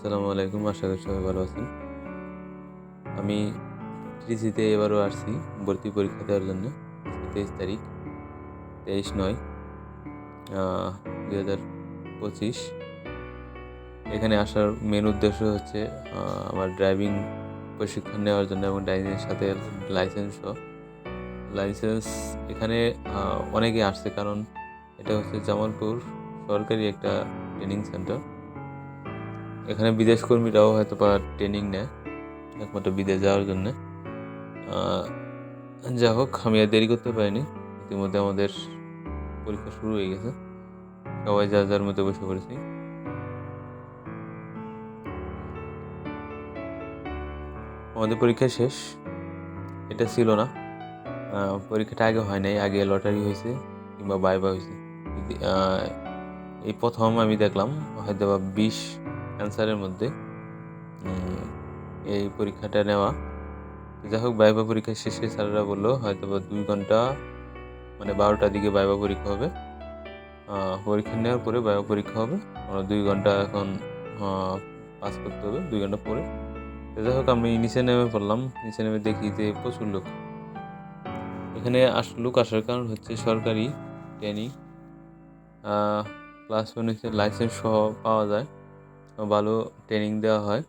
আসসালামু আলাইকুম, আশা করি সবাই ভালো আছেন। আমি ত্রিচিতে এবারও আসছি ভর্তি পরীক্ষা দেওয়ার জন্য, তেইশ তারিখ, তেইশ নয় দুই হাজার পঁচিশ। এখানে আসার মেন উদ্দেশ্য হচ্ছে আমার ড্রাইভিং প্রশিক্ষণ নেওয়ার জন্য এবং ড্রাইভিংয়ের সাথে লাইসেন্সও লাইসেন্স এখানে অনেকে আসছে কারণ এটা হচ্ছে জামালপুর সরকারি একটা ট্রেনিং সেন্টার এখানে বিদেশ কর্মীরাও হয়তো বা ট্রেনিং নেয়, একমাত্র বিদেশ যাওয়ার জন্য। যা হোক, আমি আর দেরি করতে পারিনি। ইতিমধ্যে আমাদের পরীক্ষা শুরু হয়ে গেছে। সবাই যার যার মতো বসে পড়েছি। আমাদের পরীক্ষা শেষ। এটা ছিল না। পরীক্ষাটা আগে হয় নাই। আগে লটারি হয়েছে কিংবা বাইবা হয়েছে। এই প্রথম আমি দেখলাম হয়তো বা বিশ অ্যান্সারের মধ্যে এই পরীক্ষাটা নেওয়া। যাই হোক বাইবা পরীক্ষা শেষে স্যারেরা বলল হয়তো বা দুই ঘণ্টা মানে বারোটার দিকে বাইবা পরীক্ষা হবে। পরীক্ষা নেওয়ার পরে বাইবা পরীক্ষা হবে। আমরা দুই ঘণ্টা এখন পাস করতে হবে, দুই ঘণ্টা পরে। তো যাই হোক আমি নিচে নেমে পড়লাম। নিচে নেমে দেখি যে প্রচুর লোক। এখানে আস লোক আসার কারণ হচ্ছে সরকারি ট্রেনিং প্লাস হচ্ছে লাইসেন্স সহ পাওয়া যায়। ভালো ট্রেনিং দেওয়া হয়।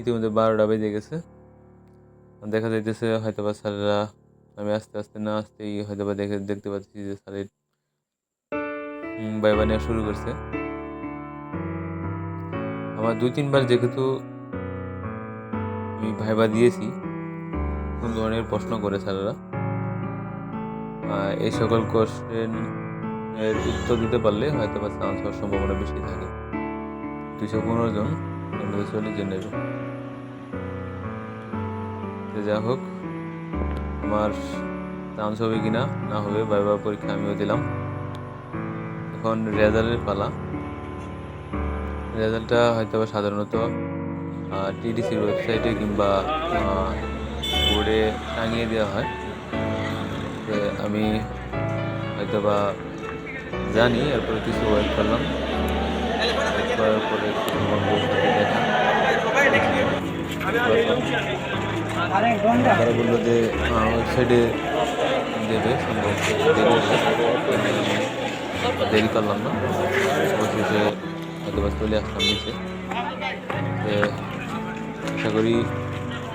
ইতিমধ্যে বারোটা বেজে গেছে। দেখা যাইতেছে হয়তো বা স্যারেরা, আমি আস্তে আস্তে না আসতেই হয়তো বা দেখে, দেখতে পাচ্ছি যে স্যারের বাইবা নেওয়া শুরু করছে। আমার দুই তিনবার যেহেতু আমি ভাইবা দিয়েছি, কোন ধরনের প্রশ্ন করে স্যারেরা। এই সকল কোশ্চেন এর উত্তর দিতে পারলে হয়তো বা চান্স হওয়ার সম্ভাবনা বেশি থাকে। দুশো পনেরো জন এর মধ্যে চল্লিশ জন যা হোক, আমার চান্স হবে কি না না হবে বাইবা পরীক্ষা আমিও দিলাম। এখন রেজাল্টের পালা। রেজাল্টটা হয়তো বা সাধারণত টিডিসির ওয়েবসাইটে কিংবা বোর্ডে টাঙিয়ে দেওয়া হয়। আমি হয়তো বা জানি, এরপরে কিছু ওয়েট করলাম। তারা বলল যে ওয়েবসাইটে দেবে দেরি করলাম না। অবশেষে হয়তো বা চলে আসলাম নিচে। আশা করি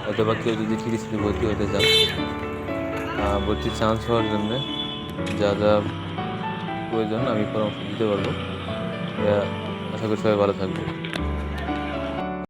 হয়তো বা কেউ যদি টিডিসিতে ভর্তি হতে চান ভর্তির চান্স হওয়ার জন্য যা যা প্রয়োজন আমি পরামর্শ দিতে পারব। আশা করি সবাই ভালো থাকবে